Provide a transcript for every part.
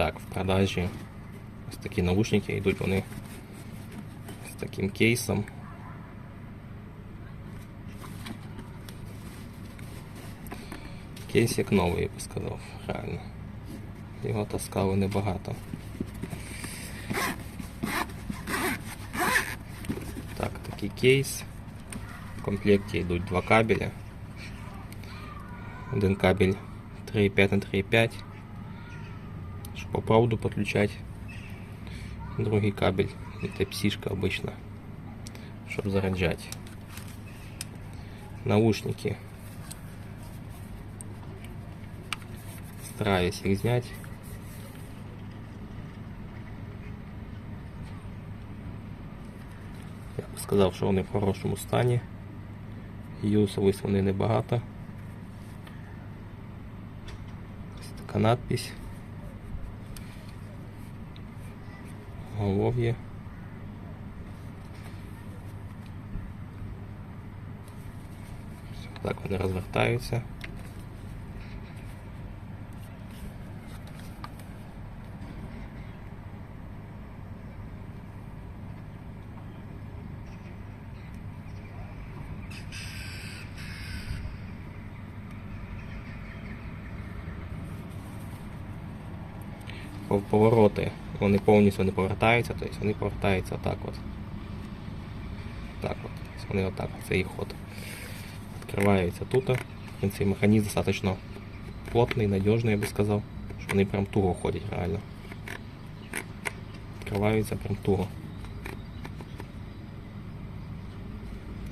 Так, в продажі ось такі наушники йдуть вони з таким кейсом. Кейс як новий, я би сказав, реально. Його таскали небагато. Так, такий кейс. В комплекті йдуть два кабеля. Один кабель 3,5 на 3,5, щоб по проводу підключати. Другий кабель Type-C обычно, щоб заряджати. Наушники. Стараюсь їх зняти. Я б сказав, що вони в хорошому стані. Юсовись вони небагато. Ось така надпись. Голов'я. Так вони розвертаються. Повороти, вони повністю не повертаються, тобто вони повертаються отак от. Так от. Вони отак, це їх ход. Відкриваються тут. Принципі, механізм достатньо плотний, надіжний, я би сказав. Що вони прям туго ходять реально. Відкриваються прям туго.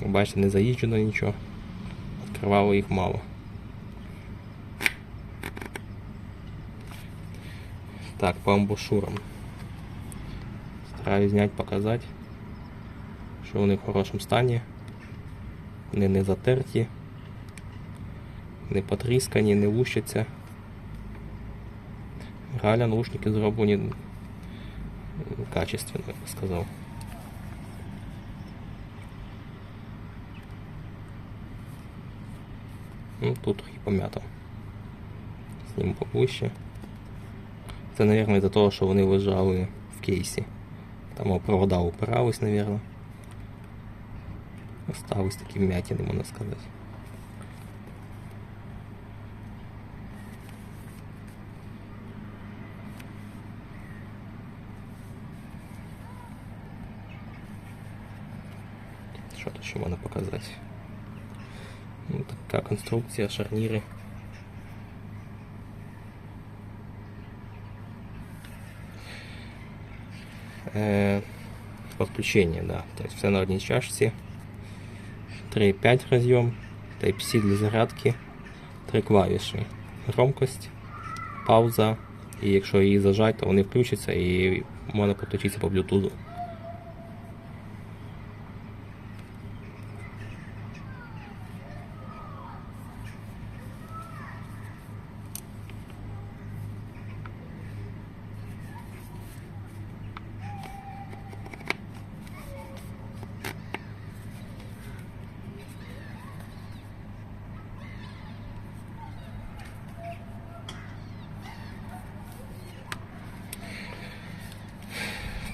Бачите, не заїжджено нічого. Відкривало їх мало. Так, по амбушурам. Стараюсь зняти, показати, що вони в хорошому стані. Вони не затерті, не потріскані, не лущаться. Реально наушники зроблені качественно, я би сказав. Ну, тут трохи пом'ято. Зніму поближче. Це, мабуть, із-за того, що вони лежали в кейсі. Там провода упирались, мабуть. Остались такі вмятини, можна сказати. Що тут ще можна показати? Ну, така конструкція, шарніри. Подключение, да. То есть все на одній чашці. 3,5 разъем, Type-C для зарядки, три клавіші. Громкость, пауза. І якщо її зажать, то вони включаться і можна підключитися по Bluetooth.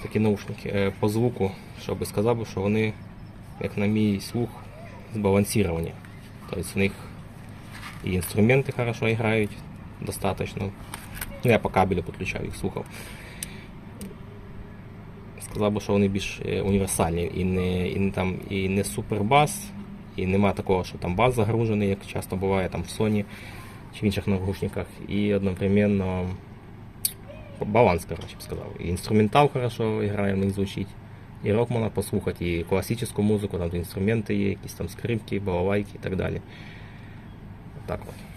Такі наушники. Е, По звуку, що би сказав, що вони, як на мій слух, збалансовані. Тобто в них і інструменти хорошо грають достаточно. Ну, я по кабелю підключав їх, слухав. Сказав би, що вони більш е, універсальні і не, і там, і не супербас, і нема такого, що там бас загружений, як часто буває там в Sony чи в інших наушниках. І одновременно баланс, короче, б сказав. І інструментал хорошо грає, в звучить. І рок можна послухати, і класичну музику, там інструменти є, якісь там скрипки, балалайки і так далі. Так от.